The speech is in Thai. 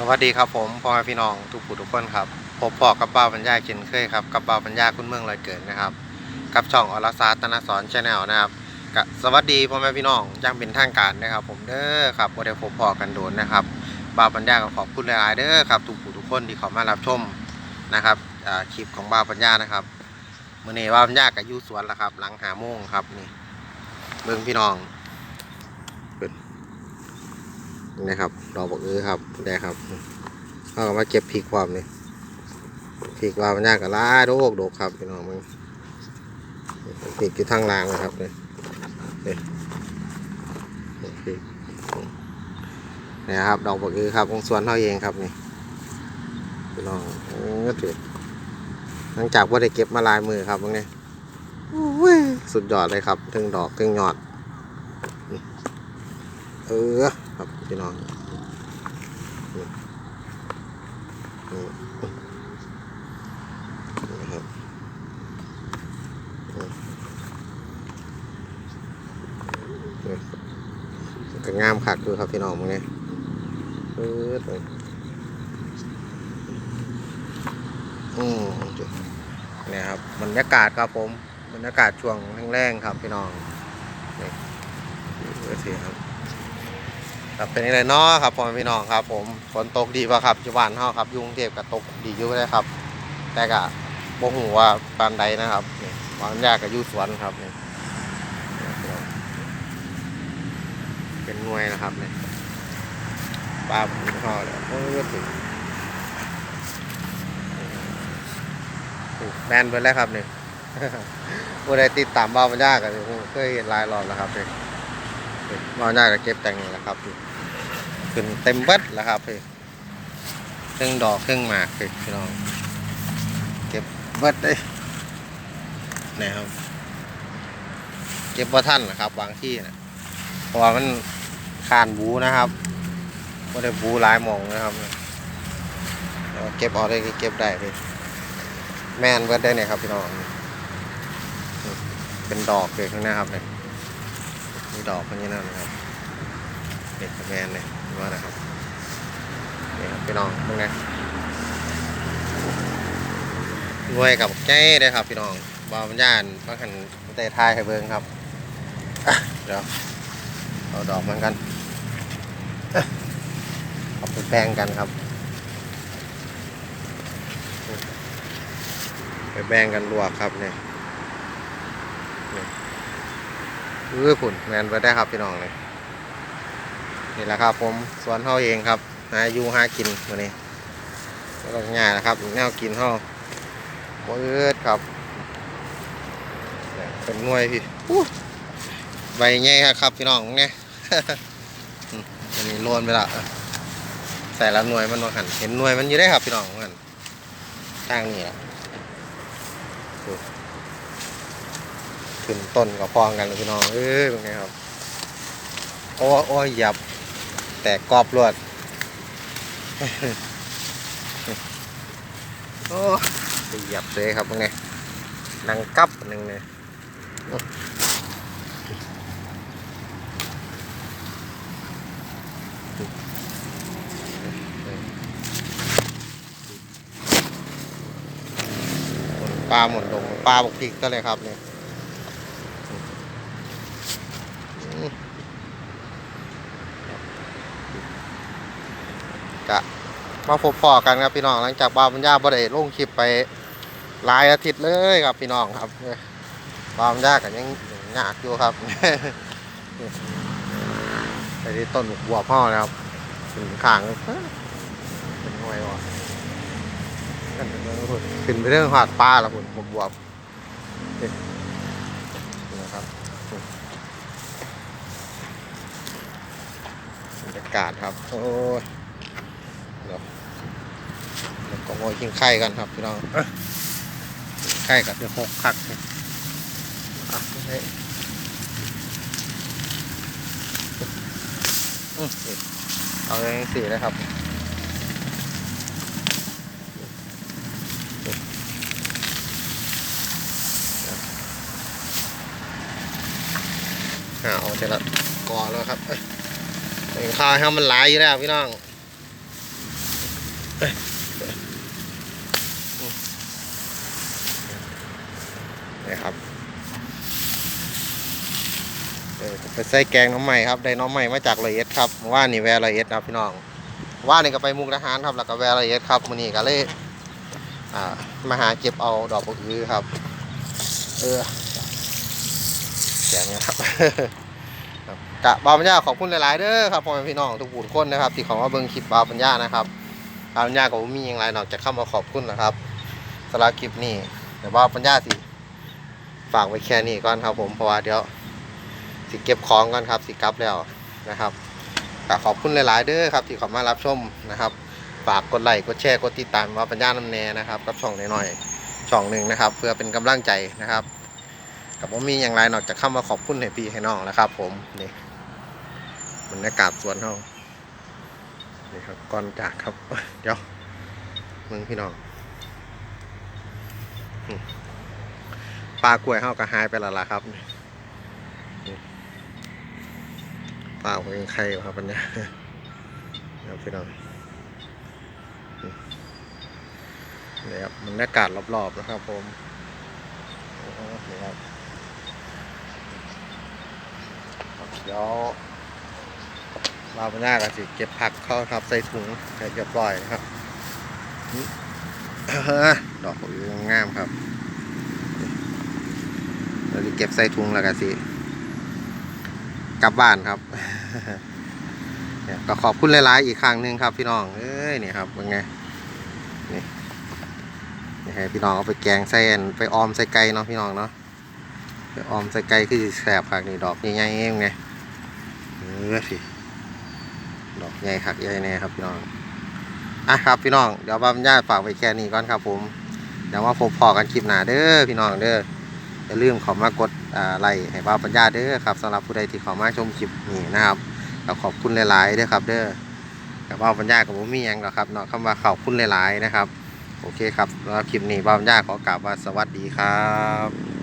สวัสดีครับผมพ่อแม่พี่น้องทุกผู้ทุกคนครับพบปอกับป้าปัญญาเช่นเคยครับกับป้าปัญญาคุณเมืองลอยเกิดนะครับ กับช่องอรสาตนาสอนชาแนลนะครับกสวัสดีพ่อแม่พี่น้องยังเป็นทางการนะครับ ผมเด้อครับบ่ได้พบพอกันโดนนะครับป้าปัญญาก็ขอบคุณหลายๆเด้อครับทุกผู้ทุกคนที่เข้ามารับชมนะครับคลิปของป้าปัญญานะครับเมื้อนี้ป้าปัญญาก็อยู่สวนแล้วครับ หลังหาโมงครับนี่เบิ่งพี่น้องเบิ่ง นี่นะครับดอกบักเอื้อครับได้ครับเขาก็มาเก็บพริกความนี่พริกว่ามันยากกับลาโดกโดกครับพี่น้องมึงพริกอยู่ทางล่างนะครับเนี่ยเนี่ยนี่พริกนี่ครับดอกบักอือครับของสวนเขาเองครับนี่พี่น้องโอ้ยถือหลังจากว่าได้เก็บมาหลายมือครับมึงเนี่ยโอ้ยสุดยอดเลยครับถึงดอกถึงยอดนี่ เออครับพี่น้องนะครับก็งามคักดูครับพี่น้องมึงเนี่ยเลยอืมเนี่ยครับบรรยากาศครับผมบรรยากาศช่วงแรงๆครับพี่น้องนี่เออสิครับ ครับเป็นอะไรเนาะครับพ่อแม่พี่น้องครับ ผมฝนตกดีป่ะครับที่บ้านเฮาครับยุงเทพก็ตกดีอยู่เลยครับ แต่ก็บ่ฮู้ว่าปานใดนะครับนี่บางยากก็อยู่สวนครับนี่เป็นหน่วยนะครับนี่ปลาผมเฮาเลยโอ้ยถึงแมนไปแล้วครับนี่ผู้ใดติดตามบ้าปัญญาก็เคยเห็นลายรอบแล้วครับนี่บ้าปัญญาก็เก็บแต่งนี่แหละครับนี่ ขึ้นเต็มเบิดแล้วครับพี่เครื่องดอกเครื่องหมากพี่พี่น้องเก็บเบิดเลยนะครับเก็บว่าท่านนะครับบางที่นะเพราะว่ามันคานบูนะครับไม่ได้บูหลายมองนะครับเก็บเอาได้เก็บได้พี่แม่นเบิดได้เนี่ยครับพี่น้องเป็นดอกเลยข้างหน้าครับเนี่ยมีดอกข้างนี้นั่นนะครับ เด็กแมนเลยว่านะครับนี่ครับพี่น้องเป็นไงรวยกับใจเลยครับ พี่น้องบาวบรรยานบางขันเตะทายให้เบิ่งครับเดี๋ยวเอาดอกมันกันเอาไปแบ่งกันครับไปแบ่งกันลวกครับเนี่ยเออผุนแมนไปได้ครับพี่น้องเลย นี่แหละครับ ผมสวนเฮาเองครับหาอยู่หากินวันนี้แล้วก็ง่ายนะครับแนวกินเฮาโอ้ยครับเนี่ยเป็นหน่วยพี่ใบใหญ่ครับพี่น้องเนี่ยอันนี้โลนไปละใส่ละหน่วยมันมาหันเห็นหน่วยมันอยู่ได้ครับพี่น้องมันทางนี้ละขึ้นต้นกับพองกันเลยพี่น้องเอ้ยเป็นไงครับโอ้โอ้ยหยับ แตกกรอบรวดโอ้ไปเหยียบเลยครับไงนังกับหนึ่งเลยปลาหมดลงปลาบกพริกก็เลยครับเนี่ยอืม กะมาพบปอกันครับพี่น้องหลังจากบาบัญญาบ่ได้ลงคลิปไปหลายอาทิตย์เลยครับพี่น้องครับบาบัญญากันยังยากอยู่ครับไปที่ต้นบัวพ่อนะครับขึ้นข้างเลยเอ้ยเป็นหน่วยวะขึ้นไปเรื่องพุ่นขึ้นไปเรื่องหาดปลาละคุณบวบนะครับบรรยากาศครับ โอ้ย เดี๋ยวเดี๋ยว ก็โอยกินไข่กันครับพี่น้องเอ้ยไข่กับเดี๋ยวหกคักเนี่ยอะเฮ้ยอืมนี่เอาอย่างสี่เลยครับอ่าเอาเสร็จแล้วก่อนแล้วครับเอ้ยเป็นข้าวให้มันหลายอยู่แล้วพี่น้อง นี่ครับเออไปใส่แกงน้องใหม่ครับได้น้องใหม่มาจากละเอียดครับว่านี่แวร์ละเอียดครับพี่น้องว่านี่ก็ไปมุกดาหารครับแล้วก็แวร์ละเอียดครับมื้อนี้ก็เลยอ่ามาหาเก็บเอาดอกบักอือครับ เออแกงนะครับครับกะบาปัญญาขอบคุณหลาย ๆ เด้อครับพ่อแม่พี่น้องทุกผู้ทุกคนนะครับ ที่ขอมาเบิ่งคลิปบาปัญญานะครับบาวปัญญาก็บ่มีอย่างไรนอกจากเข้ามาขอบคุณนะครับสำหรับคลิปนี้แต่บาปัญญาสิ ฝากไว้แค่นี้ก่อนครับผมเพราะว่าเดี๋ยวสิเก็บของก่อนครับสิกลับแล้วนะครับขอบคุณหลาย ๆ เด้อครับ ที่เขอมารับชมนะครับ ฝากกดไลค์กดแชร์กดติดตามบาปัญญาน้ำแน่นะครับกับช่องน้อยๆช่องหนึ่งนะครับ เพื่อเป็นกำลังใจนะครับกับผมมีอย่างไรนอกจากเข้ามาขอบคุณให้พี่ให้น้องนะครับ ผมนี่บรรยากาศสวนเฮานี่ครับก่อนจากครับเดี๋ยวมึงพี่น้องอื ปลากล้วยเฮาก็หายไปแล้วล่ะครับปลาหัวยังไข่อยู่ครับปัญญาครับพี่น้องนี่ครับบรรยากาศรอบๆนะครับผมนี่ครับเดี๋ยวเราไปหน้ากันสิเก็บผักเข้าครับใส่ถุงให้เรียบร้อยนะครับดอกอยู่งามครับ เราจะเก็บใส่ถุงแล้วกันสิกลับบ้านครับก็ขอบคุณหลาย ๆ อีกครั้งหนึ่งครับ พี่น้อง เอ้ยนี่ครับเป็นไง นี่นี่ให้พี่น้องเอาไปแกงใส่นไปออมใส่ไก่เนาะพี่น้องเนาะ ไปออมใส่ไก่คือแสบผักนี่ดอกใหญ่ๆเองไงเออสิ ดอกใหญ่คักใหญ่แน่ครับพี่น้อง อะครับพี่น้อง เดี๋ยวบ้านญาติฝากไว้แค่นี้ก่อนครับผม เดี๋ยวว่าพบพอกันคลิปหน้าเด้อพี่น้องเด้อ อย่าลืมเขอมากดไลค์ให้บ่าวปัญญาเด้อครับสำหรับผู้ใดที่เขามาชมคลิปนี้นะครับก็ขอบคุณหลายๆเด้อครับ เด้อกับบ่าวปัญญากับผมมีอยังหรอกครับเนาะคำว่าขอบคุณหลายๆนะครับ โอเคครับแล้วคลิปนี้บ่าวปัญญาขอกล่าวว่าสวัสดีครับ